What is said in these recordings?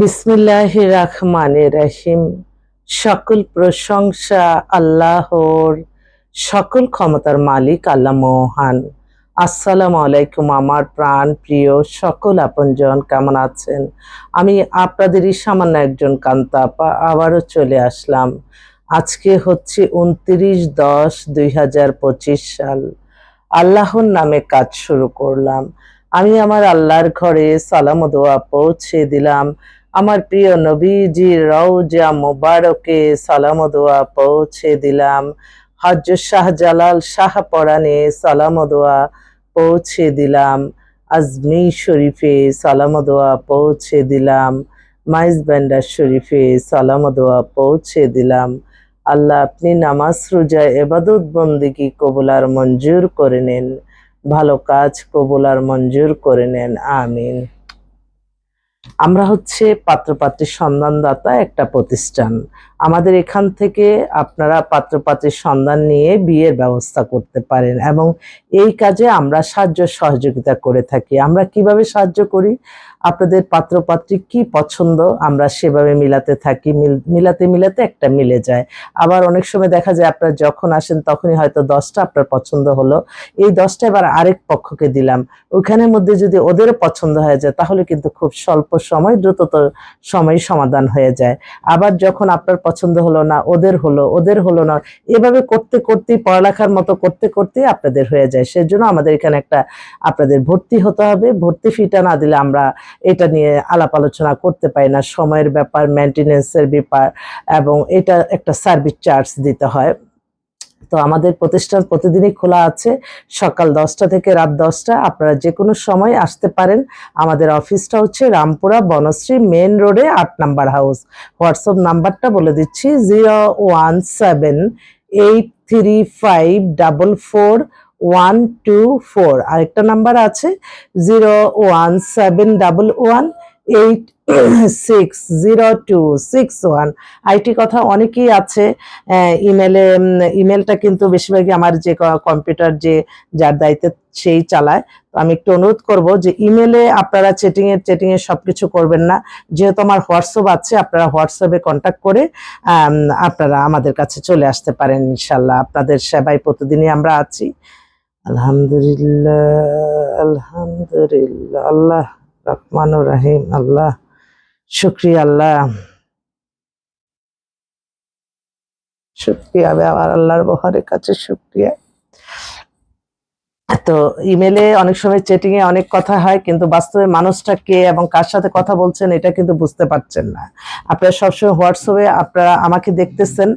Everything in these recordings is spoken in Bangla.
বিসমিল্লাহ রহমান রাহিম। সকল প্রশংসা আল্লাহর, সকল ক্ষমতার মালিক আল্লাহ মহান। আসসালামু আলাইকুম আমার প্রাণ প্রিয় সকল আপনজন, কেমন আছেন? আমি আপনাদেরই সামান্য একজন কান্তাপা, আবারও চলে আসলাম। আজকে হচ্ছে উনত্রিশ দশ দুই সাল। আল্লাহর নামে কাজ শুরু করলাম। আমি আমার আল্লাহর ঘরে সালাম দোয়া পৌঁছে দিলাম। আমার প্রিয় নবীজি রওজা মোবারকে সালাম দোয়া পৌঁছে দিলাম। হজ শাহজালাল শাহ পরানে সালাম দোয়া পৌঁছে দিলাম। আজমি শরীফে সালাম দোয়া পৌঁছে দিলাম। মাইজ ব্যান্ডার শরীফে সালাম দোয়া পৌঁছে দিলাম। আল্লাহ আপনি নামাজ, রোজা, এবাদত, বন্দিগি কবুলার মঞ্জুর করে নেন। ভালো কাজ কবুলার মঞ্জুর করে নেন। আমিন। আমরা হচ্ছে পাত্রপাত্রীর সন্ধানদাতা একটা প্রতিষ্ঠান। আমাদের এখান থেকে আপনারা পাত্রপাত্রীর সন্ধান নিয়ে বিয়ের ব্যবস্থা করতে পারেন এবং এই কাজে আমরা সাহায্য সহযোগিতা করে থাকি। আমরা কীভাবে সাহায্য করি? আপনাদের পাত্রপাত্রী কি পছন্দ? আমরা সেভাবে মিলাতে থাকি। মিলাতে মিলাতে একটা মিলে যায়। আবার অনেক সময় দেখা যায় আপনারা যখন আসেন তখনই হয়তো দশটা আপনার পছন্দ হলো। এই দশটা এবার আরেক পক্ষকে দিলাম। ওখানের মধ্যে যদি ওদেরও পছন্দ হয়ে যায় তাহলে কিন্তু খুব স্বল্প সময় দ্রুতত সময় সমাধান হয়ে যায়। আবার যখন আপনার পছন্দ হলো না, ওদের হলো ওদের হলো না, এভাবে করতে, করতেই, পড়ালেখার মতো করতে করতে আপনাদের হয়ে যায়। সেজন্য আমাদের এখানে একটা আপনাদের ভর্তি হতে হবে। ভর্তি ফিটা না দিলে আমরা এটা নিয়ে আলাপ আলোচনা করতে পারি না। সময়ের ব্যাপার মেনটেনেন্সের ব্যাপার এবং এটা একটা সার্ভিস চার্জ দিতে হয়। তো আমাদের প্রতিষ্ঠান প্রতিদিনই খোলা আছে। সকাল দশটা থেকে রাত দশটা। আপনারা যে কোনো সময় আসতে পারেন। আমাদের অফিসটা হচ্ছে রামপুরা বনশ্রী মেন রোডে আট নাম্বার হাউস। হোয়াটসঅ্যাপ নাম্বারটা বলে দিচ্ছি, zero one seven eight three five double four one two four আরেকটা নাম্বার আছে zero one seven double one eight six zero two six one IT কথা অনেকেই আছে ইমেলে ইমেলটা কিন্তু বেশিরভাগই আমার যে কম্পিউটার যে, যার দায়িত্বে সেই চালায়। তো আমি একটু অনুরোধ করব যে ইমেলে আপনারা চেটিং চেটিংয়ে সব কিছু করবেন না। যেহেতু আমার হোয়াটসঅ্যাপ আছে, আপনারা হোয়াটসঅ্যাপে কন্ট্যাক্ট করে আপনারা আমাদের কাছে চলে আসতে পারেন ইনশাল্লাহ। আপনাদের সেবায় প্রতিদিনই আমরা আছি। আলহামদুলিল্লাহ আলহামদুলিল্লাহ আল্লাহ রহমান রাহিম আল্লাহ শুক্রিয়া আল্লাহ। শুক্রিয়া আবার আল্লাহর বহারের কাছে শুক্রিয়া। তো ইমেলে অনেক সময় চেটিং এ অনেক কথা হয়, কিন্তু বাস্তবে মানুষটা কে এবং কার সাথে কথা বলছেন এটা কিন্তু বুঝতে পারছেন না। আপনারা সবসময় হোয়াটসঅ্যাপে আপনারা আমাকে দেখতেছেন,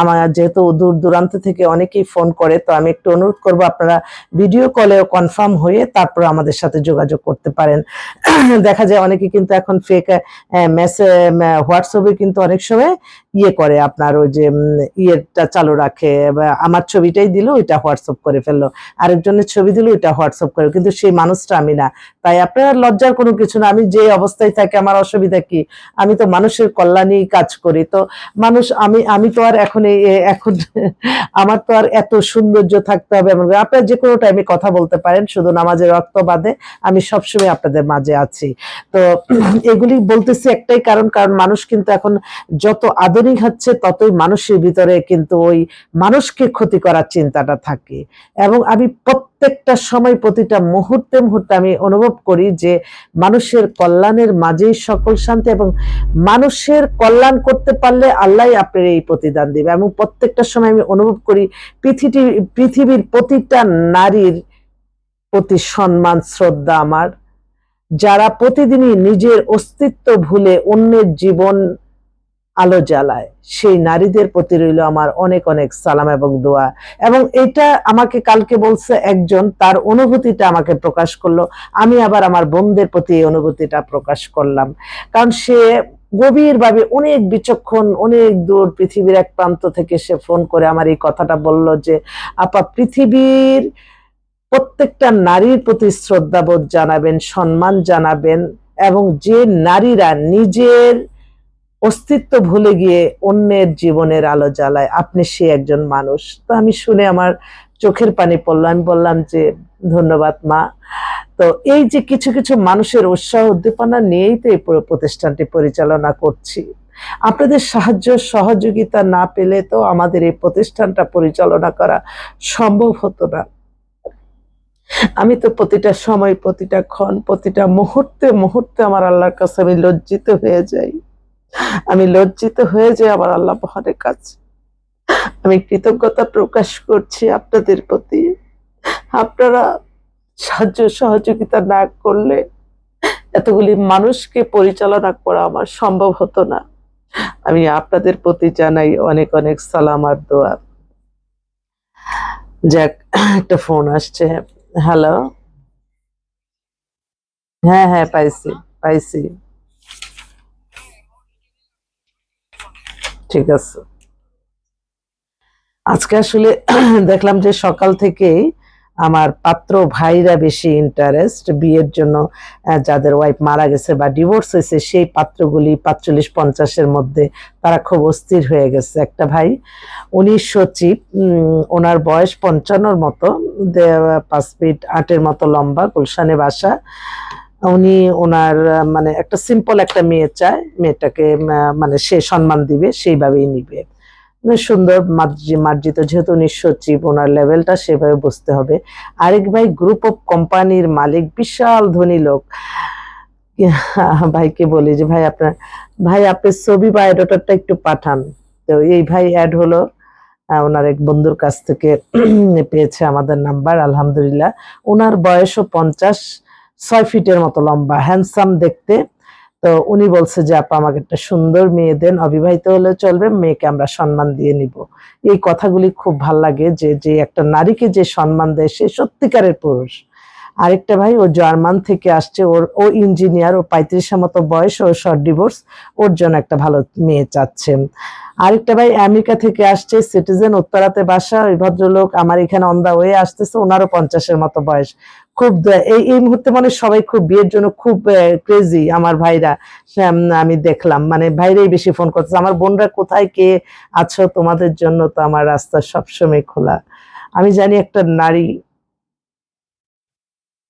আমার যেহেতু দূর দূরান্ত থেকে অনেকেই ফোন করে, তো আমি একটু অনুরোধ করব আপনারা ভিডিও কলেও কনফার্ম হয়ে তারপর আমাদের সাথে যোগাযোগ করতে পারেন। দেখা যায় অনেকে কিন্তু এখন ফেক মেসেজ হোয়াটসঅ্যাপে কিন্তু অনেক সময় ইয়ে করে, আপনার ওই যে ইয়েটা চালু রাখে আমার ছবিটাই দিল, ওইটা হোয়াটসঅ্যাপ করে ফেলল। আরেকজনের ছবি দিল ওইটা হোয়াটসঅ্যাপ করে কিন্তু সেই মানুষটা আমি না। তাই আপনার লজ্জার কোনো কিছু না, আমি যে অবস্থায় থাকি, আমার অসুবিধা কি? আমি তো মানুষের কল্যাণেই কাজ করি। তো মানুষ, আমি আমি তো আর এখন এখন আমার তো আর এত সৌন্দর্য থাকতে হবে এমন আপনারা যে কোনো টাইমে কথা বলতে পারেন, শুধু নামাজের রক্ত বাদে আমি সবসময় আপনাদের মাঝে আছি। তো এগুলি বলতেছি একটাই কারণ কারণ মানুষ কিন্তু এখন যত আধুনিক হচ্ছে, ততই মানুষের ভিতরে কিন্তু ওই মানুষকে ক্ষতি করার চিন্তাটা থাকে। এবং আমি প্রত্যেকটা সময়, প্রতিটা মুহূর্তে মুহূর্তে আমি অনুভব করি যে মানুষের কল্যাণের মাঝেই সকল শান্তি এবং মানুষের কল্যাণ করতে পারলে আল্লাহ আপনার এই প্রতিদান দিবে। এবং প্রত্যেকটা সময় আমি অনুভব করি পৃথিবী, পৃথিবীর প্রতিটা নারীর প্রতি সম্মান, শ্রদ্ধা আমার। যারা প্রতিদিনই নিজের অস্তিত্ব ভুলে অন্যের জীবন আলো জ্বালায়। সেই নারীদের প্রতি রইল আমার অনেক অনেক সালাম এবং দোয়া। এবং এটা আমাকে কালকে বলছে একজন, তার অনুভূতিটা আমাকে প্রকাশ করল। আমি আবার আমার বোনদের প্রতি এই অনুভূতিটা প্রকাশ করলাম। কারণ সে গভীরভাবে অনেক বিচক্ষণ, অনেক দূর পৃথিবীর এক প্রান্ত থেকে সে ফোন করে আমার এই কথাটা বলল যে, আপা, পৃথিবীর প্রত্যেকটা নারীর প্রতি শ্রদ্ধাবোধ জানাবেন, সম্মান জানাবেন এবং যে নারীরা নিজের অস্তিত্ব ভুলে গিয়ে অন্যের জীবনের আলো জ্বালায়। আপনি সে একজন মানুষ। তো আমি শুনে আমার চোখের পানি পড়ল। আমি বললাম যে, ধন্যবাদ মা। তো এই যে কিছু কিছু মানুষের উৎসাহ উদ্দীপনা নিয়েই তো এই পুরো প্রতিষ্ঠানটি পরিচালনা করছি। আপনাদের সাহায্য, সহযোগিতা না পেলে তো আমাদের এই প্রতিষ্ঠানটা পরিচালনা করা সম্ভব হতো না। আমি তো প্রতিটা সময়, প্রতিটা ক্ষণ, প্রতিটা মুহূর্তে মুহূর্তে আমার আল্লাহর কাছে আমি লজ্জিত হয়ে যাই। আমি লজ্জিত হয়ে যাই আমার আল্লাহ মহানের কাছে। আমি কৃতজ্ঞতা প্রকাশ করছি আপনাদের প্রতি। আপনারা সাহায্য সহযোগিতা না করলে এতগুলি মানুষকে পরিচালনা করা আমার সম্ভব হতো না। আমি আপনাদের প্রতি জানাই অনেক অনেক সালাম আর দোয়া। যাক, একটা ফোন আসছে। হ্যালো? হ্যাঁ হ্যাঁ পাইছি পাইছি। ঠিক আছে। আজকে আসলে দেখলাম যে সকাল থেকেই আমার পাত্র ভাইরা বেশি ইন্টারেস্ট বিয়ের জন্য যাদের ওয়াইফ মারা গেছে বা ডিভোর্স হয়েছে, সেই পাত্রগুলি পাঁচচল্লিশ পঞ্চাশের মধ্যে তারা খুব অস্থির হয়ে গেছে। একটা ভাই, উনি সচিব ওনার বয়স পঞ্চান্নর মতো পাঁচ ফিট আটের মতো লম্বা, গুলশানে বাসা। উনি ওনার মানে একটা সিম্পল একটা মেয়ে চায়, মেয়েটাকে মানে সে সম্মান দিবে, সেইভাবেই নিবে। সুন্দর মার্জি- মার্জিত, যেহেতু উনি সচিব, ওনার লেভেলটা সেভাবে বুঝতে হবে। আরেক ভাই গ্রুপ অফ কোম্পানির মালিক, বিশাল ধনী লোক। ভাইকে বলি যে, ভাই, আপনার, ভাই, আপনি ছবি বায়োডাটাটা একটু পাঠান। তো এই ভাই অ্যাড হলো। ওনার এক বন্ধুর কাছ থেকে পেয়েছে আমাদের নাম্বার আলহামদুলিল্লাহ। ওনার বয়সও পঞ্চাশ ছয় ফিটের মতো লম্বা হ্যান্ডসাম দেখতে। তো উনি বলছে যে, আপা, আমাকে একটা সুন্দর মেয়ে দেন, অবিবাহিত হলে চলবে, মেয়েকে আমরা সম্মান দিয়ে নিব। এই কথাগুলি খুব ভালো লাগে যে যে একটা নারীকে যে সম্মান দেয়, সে সত্যিকারের পুরুষ। আরেকটা ভাই, ও জার্মান থেকে আসছে, ওর, ও ইঞ্জিনিয়ার, ও পঁয়ত্রিশের মতো বয়স, ও শর্ট ডিভোর্স ওর জন্য একটা ভালো মেয়ে চাচ্ছেন আরেকটা ভাই, আমেরিকা থেকে আসছে সিটিজেন উত্তরাতে বাসা, ওই ভদ্রলোক আমার এখানে অন দা ওয়ে আসতেছে, ওনারও পঞ্চাশের মতো বয়স। খুব, এই এই মুহূর্তে মানে সবাই খুব বিয়ের জন্য খুব ক্রেজি আমার ভাইরা আমি দেখলাম। মানে ভাইরাই বেশি ফোন করতেছে। আমার বোনরা কোথায়, কে আছো তোমাদের জন্য তো আমার রাস্তা সবসময় খোলা। আমি জানি একটা নারী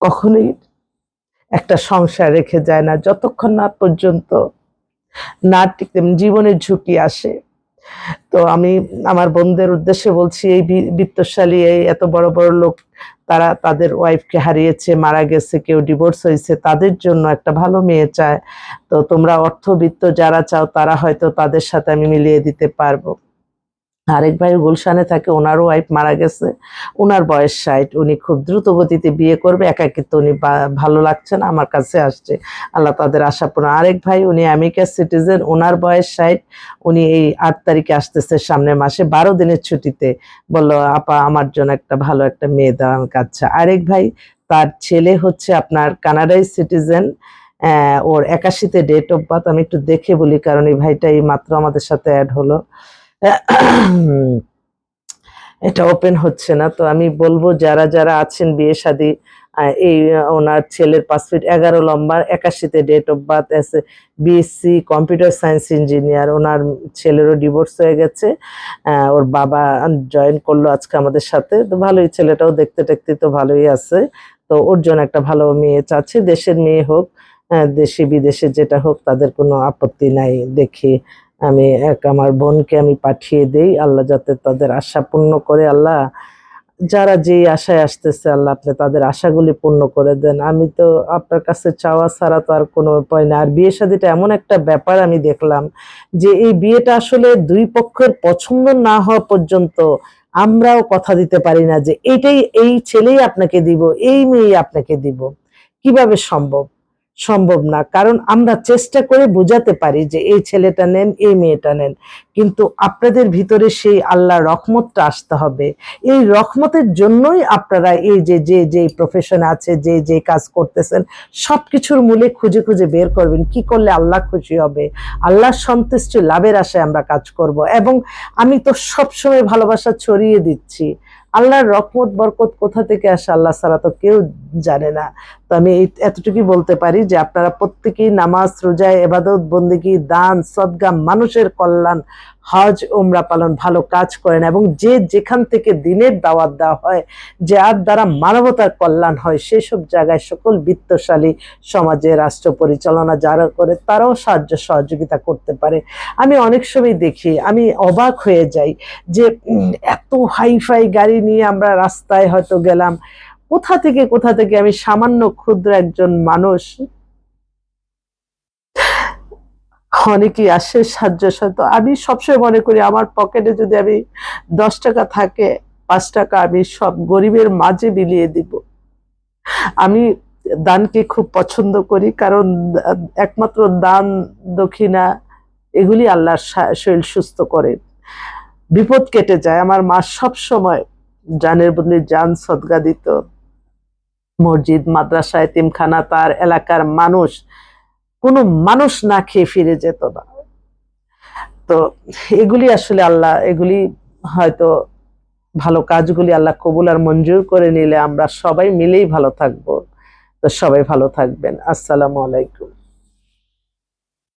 কখনোই একটা সংসার রেখে যায় না। যতক্ষণ না পর্যন্ত না টিকতে জীবনের ঝুঁকি আসে তো আমি আমার বন্ধুদের উদ্দেশ্যে বলছি, এই বিত্তশালী, এই এত বড় বড় লোক, তারা তাদের ওয়াইফকে হারিয়েছে, মারা গেছে, কেউ ডিভোর্স হয়েছে, তাদের জন্য একটা ভালো মেয়ে চায়। তো তোমরা অর্থবিত্ত যারা চাও, তারা হয়তো তাদের সাথে আমি মিলিয়ে দিতে পারব। আরেক ভাই গুলশানে থাকে ওনারও ওয়াইফ মারা গেছে। ওনার বয়স ষাট, উনি খুব দ্রুত গতিতে বিয়ে করবে, একাকিত্ব উনি ভালো লাগছে না, আমার কাছে আসছে। আল্লাহ তাদের আশা পূর্ণ। আরেক ভাই, উনি আমেরিকার সিটিজেন ওনার বয়স ষাট, উনি এই আট তারিখে আসতেছে সামনের মাসে, বারো দিনের ছুটিতে। বলল, আপা, আমার জন্য একটা ভালো একটা মেয়ে দাও আমাকে আচ্ছা আরেক ভাই, তার ছেলে হচ্ছে আপনার কানাডাই সিটিজেন ওর একাশিতে ডেট অফ বার্থ আমি একটু দেখে বলি, কারণ এই ভাইটা এই মাত্র আমাদের সাথে অ্যাড হলো। এটা ওপেন হচ্ছে না। তো আমি বলব, যারা যারা আছেন বিয়ে শাদী এই ওনার ছেলের পাঁচ ফিট এগারো লম্বা, একাশিতে ডেট অফ বার্থ আছে বিএসসি কম্পিউটার সায়েন্স ইঞ্জিনিয়ার ওনার ছেলেরও ডিভোর্স হয়ে গেছে ওর বাবা জয়েন করল আজকে আমাদের সাথে। তো ভালোই, ছেলেটাও দেখতে টেকতে তো ভালোই আছে। তো ওর জন্য একটা ভালো মেয়ে চাচ্ছে, দেশের মেয়ে হোক দেশে বিদেশে যেটা হোক, তাদের কোনো আপত্তি নাই দেখি আমি এক আমার বোনকে আমি পাঠিয়ে দেই, আল্লাহ যাতে তাদের আশা পূর্ণ করে। আল্লাহ, যারা যেই আশায় আসতেছে, আল্লাহ আপনি তাদের আশাগুলি পূর্ণ করে দেন। আমি তো আপনার কাছে চাওয়া ছাড়া তো আর কোনো উপায় না আর বিয়ে শাদিটা এমন একটা ব্যাপার আমি দেখলাম যে, এই বিয়েটা আসলে দুই পক্ষের পছন্দ না হওয়া পর্যন্ত আমরাও কথা দিতে পারি না যে, এইটাই, এই ছেলেই আপনাকে দিব, এই মেয়েই আপনাকে দিব। কীভাবে সম্ভব? সম্ভব না। কারণ আমরা চেষ্টা করে বোঝাতে পারি যে এই ছেলেটা নেন, এই মেয়েটা নেন। কিন্তু আপনাদের ভিতরে সেই আল্লাহ রহমতটা আসতে হবে। এই রহমতের জন্যই আপনারা এই যে যে যে প্রফেশন আছে, যে যে কাজ করতেছেন, সবকিছুর মূলে খুঁজে খুঁজে বের করবেন। কি করলে আল্লাহ খুশি হবে? আল্লাহ সন্তুষ্টি লাভের আশায় আমরা কাজ করব। এবং আমি তো সবসময় ভালোবাসা ছড়িয়ে দিচ্ছি। আল্লাহর রকমত বরকত কোথা থেকে আসে আল্লাহ ছাড়া তো কেউ জানে না। আমি এতটুকুই বলতে পারি যে আপনারা প্রত্যেকেই নামাজ, রোজায়, এবাদত, বন্দিগি, দান, সদগা, মানুষের কল্যাণ, হজ ওমরা পালন, ভালো কাজ করেন এবং যে যেখান থেকে দিনের দাওয়াত দেওয়া হয়, যে আর দ্বারা মানবতার কল্যাণ হয়, সেসব জায়গায় সকল বিত্তশালী সমাজে, রাষ্ট্র পরিচালনা যারা করে, তারাও সাহায্য, সহযোগিতা করতে পারে। আমি অনেক সময় দেখি, আমি অবাক হয়ে যাই যে এত হাইফাই গাড়ি নিয়ে আমরা রাস্তায় হয়তো গেলাম কোথা থেকে কোথা থেকে আমি সামান্য ক্ষুদ্র একজন মানুষ? অনেকেই আসে সাহায্য সাথে আমি সবসময় মনে করি আমার পকেটে যদি আমি দশ টাকা থাকে, পাঁচ টাকা আমি সব গরিবের মাঝে বিলিয়ে দিব। আমি দানকে খুব পছন্দ করি, কারণ একমাত্র দান দক্ষিণা, এগুলি আল্লাহর শরীর সুস্থ করে। বিপদ কেটে যায়। আমার মা সব সময় জানের বদলে জান, সদগা দিত। মসজিদ মাদ্রাসা এতিমখানা তার এলাকার মানুষ, কোনো মানুষ না খেয়ে ফিরে যেত না। তো এগুলি আসলে আল্লাহ, এগুলি হয়তো ভালো কাজগুলি আল্লাহ কবুল আর মঞ্জুর করে নিলে আমরা সবাই মিলেই ভালো থাকব। তো সবাই ভালো থাকবেন। আসসালামু আলাইকুম।